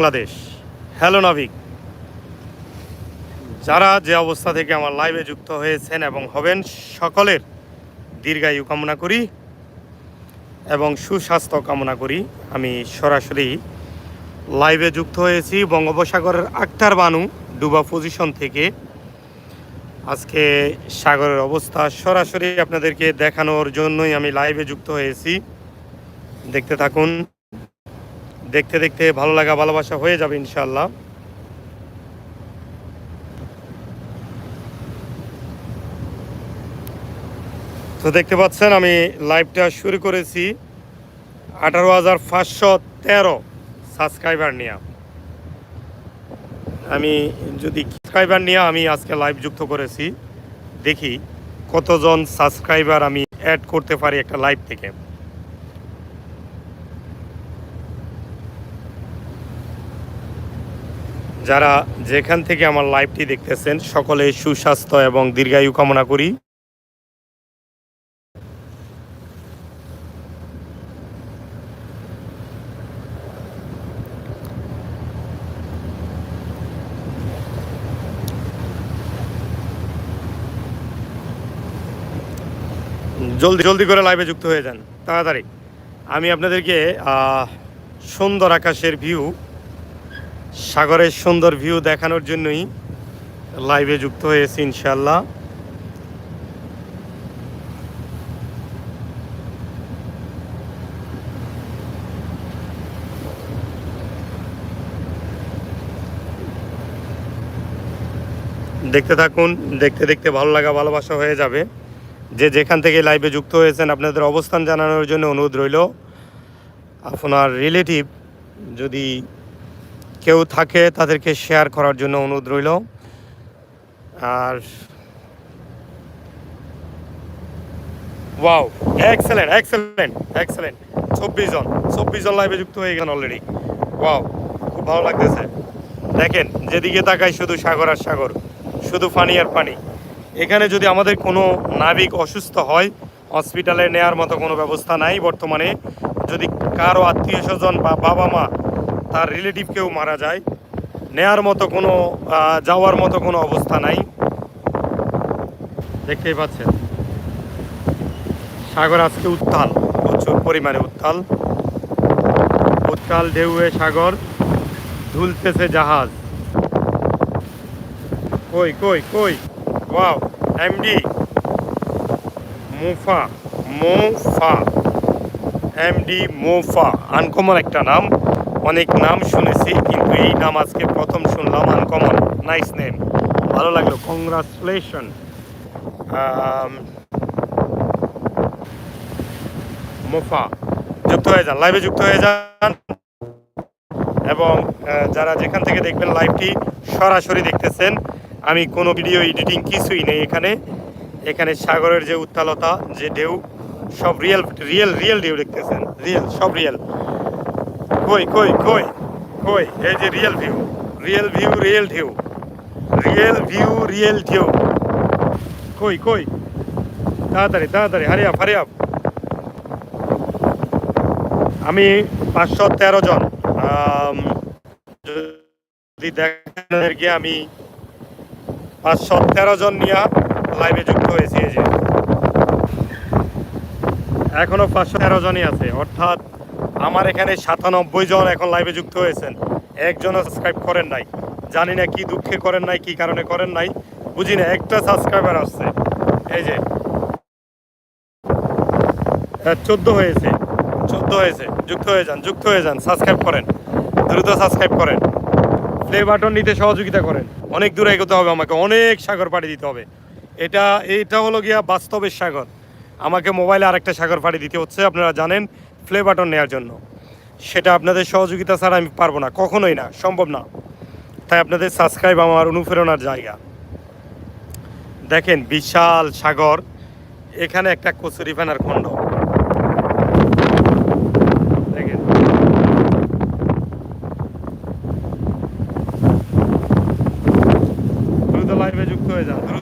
Bangladesh. Hello নাবিক। যারা যে অবস্থা থেকে আমার লাইভে যুক্ত হয়েছেন এবং হবেন, সকলের দীর্ঘায়ু কামনা করি এবং সুস্বাস্থ্য কামনা করি। আমি সরাসরি লাইভে যুক্ত হয়েছি বঙ্গোপসাগরের আক্তার বানু, ডুবা পজিশন থেকে। আজকে সাগরের অবস্থা সরাসরি আপনাদেরকে দেখানোর জন্যই আমি লাইভে যুক্ত হয়েছি। দেখতে থাকুন। দেখতে দেখতে ভালো লাগা, ভালোবাসা হয়ে যাবে ইনশাল্লাহ তো দেখতে পাচ্ছেন, আমি লাইভটা শুরু করেছি। আঠারো হাজার পাঁচশো তেরো সাবস্ক্রাইবার নিয়ে। আমি যদি সাবস্ক্রাইবার নিয়ে, আমি আজকে লাইভ যুক্ত করেছি। দেখি কতজন সাবস্ক্রাইবার আমি অ্যাড করতে পারি একটা লাইভ থেকে। যারা যেখান থেকে আমার লাইভটি দেখতেছেন, সকলে সুস্বাস্থ্য এবং দীর্ঘায়ু কামনা করি। জলদি জলদি করে লাইভে যুক্ত হয়ে যান, তাড়াতাড়ি। আমি আপনাদেরকে সুন্দর আকাশের ভিউ সাগরের সুন্দর ভিউ দেখানোর জন্যই লাইভে যুক্ত হয়েছি ইনশাল্লাহ দেখতে থাকুন, দেখতে দেখতে ভালো লাগা, ভালোবাসা হয়ে যাবে। যে যেখান থেকে লাইভে যুক্ত হয়েছেন, আপনাদের অবস্থান জানানোর জন্য অনুরোধ রইল। আপনার রিলেটিভ যদি কেউ থাকে তাদেরকে শেয়ার করার জন্য অনুরোধ রইল। আর ওয়াও এক্সেলেন্ট এক্সেলেন্ট এক্সেলেন্ট চব্বিশ জন চব্বিশ জন লাইভে যুক্ত হয়ে গেছেন অলরেডি ওয়াও খুব ভালো লাগতেছে। দেখেন, যেদিকে তাকাই শুধু সাগর আর সাগর, শুধু পানি আর পানি। এখানে যদি আমাদের কোনো নাবিক অসুস্থ হয় হসপিটালে নেয়ার মতো কোনো ব্যবস্থা নাই বর্তমানে। যদি কারও আত্মীয় স্বজন বা বাবা মা তার রিলেটিভ কেউ মারা যায়। নেয়ার মতো কোনো যাওয়ার মতো কোনো অবস্থা নাই। দেখতেই পাচ্ছেন। সাগর আজকে উত্তাল, প্রচুর পরিমাণে উত্তাল। উত্তাল ঢেউয়ে সাগর ধুলতেছে জাহাজ। কই কই কই? Wow, MD. মুফা, MOFA. MD MOFA, uncommon একটা নাম। অনেক নাম শুনেছি, কিন্তু এই নাম আজকে প্রথম শুনলাম আনকমন নাইস নেম ভালো লাগল কংগ্রাচুলেশন মোফা, যুক্ত হয়ে যান লাইভে যুক্ত হয়ে যান। এবং যারা যেখান থেকে দেখবেন লাইভটি সরাসরি দেখতেছেন, আমি কোনো ভিডিও এডিটিং কিছুই নেই এখানে। এখানে সাগরের যে উত্তালতা, যে ঢেউ, সব রিয়েল রিয়েল রিয়েল ঢেউ দেখতেছেন রিয়েল সব রিয়েল কই কই কই কই, এই যে real view real view real ঢেউ রিয়েল ভিউ রিয়েল ঢেউ। কই কই, তাড়াতাড়ি তাড়াতাড়ি হারি আপ হারি আপ আমি পাঁচশো তেরো জন। যদি দেখেন গিয়ে আমি পাঁচশো তেরো জন নিয়ে লাইভে যুক্ত হয়েছি এখনও পাঁচশো তেরো জনই আছে, অর্থাৎ আমার এখানে সাতানব্বই জন এখন লাইভে যুক্ত হয়েছেন। একজনও সাবস্ক্রাইব করেন নাই। জানি না কি দুঃখে করেন নাই, কি কারণে করেন নাই। বুঝি না, একটা সাবস্ক্রাইবার আসছে। এই যে। চোদ্দ হয়েছে। চোদ্দ হয়েছে। যুক্ত হয়ে যান, যুক্ত হয়ে যান সাবস্ক্রাইব করেন। দ্রুত সাবস্ক্রাইব করেন। প্লে বাটন নিতে সহযোগিতা করেন। অনেক দূরে এগোতে হবে আমাকে, অনেক সাগর পাড়ি দিতে হবে। এটা এইটা হলো গিয়া বাস্তবের সাগর। আমাকে মোবাইলে আরেকটা সাগর পাড়ি দিতে হচ্ছে, আপনারা জানেন। প্লে বাটন নেওয়ার জন্য। সেটা আপনাদের সহযোগিতা ছাড়া আমি পারব না, কখনোই না, সম্ভব না। তাই আপনাদের সাবস্ক্রাইব আমার অনুপ্রেরণার জায়গা। দেখেন বিশাল সাগর, এখানে একটা কচুরি ফেনার খণ্ড দেখেন। দ্রুত লাইভে যুক্ত হয়ে যান, দ্রুত।